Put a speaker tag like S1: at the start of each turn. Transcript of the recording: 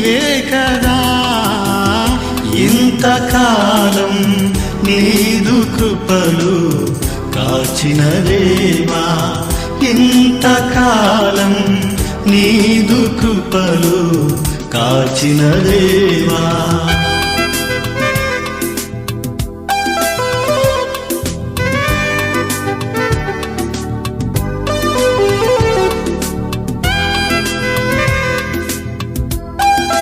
S1: నీవే కదా ఇంతకాలం నీదు కృపలు కాచిన దేవా ఇంతకాలం నీదు కృపలు కాచిన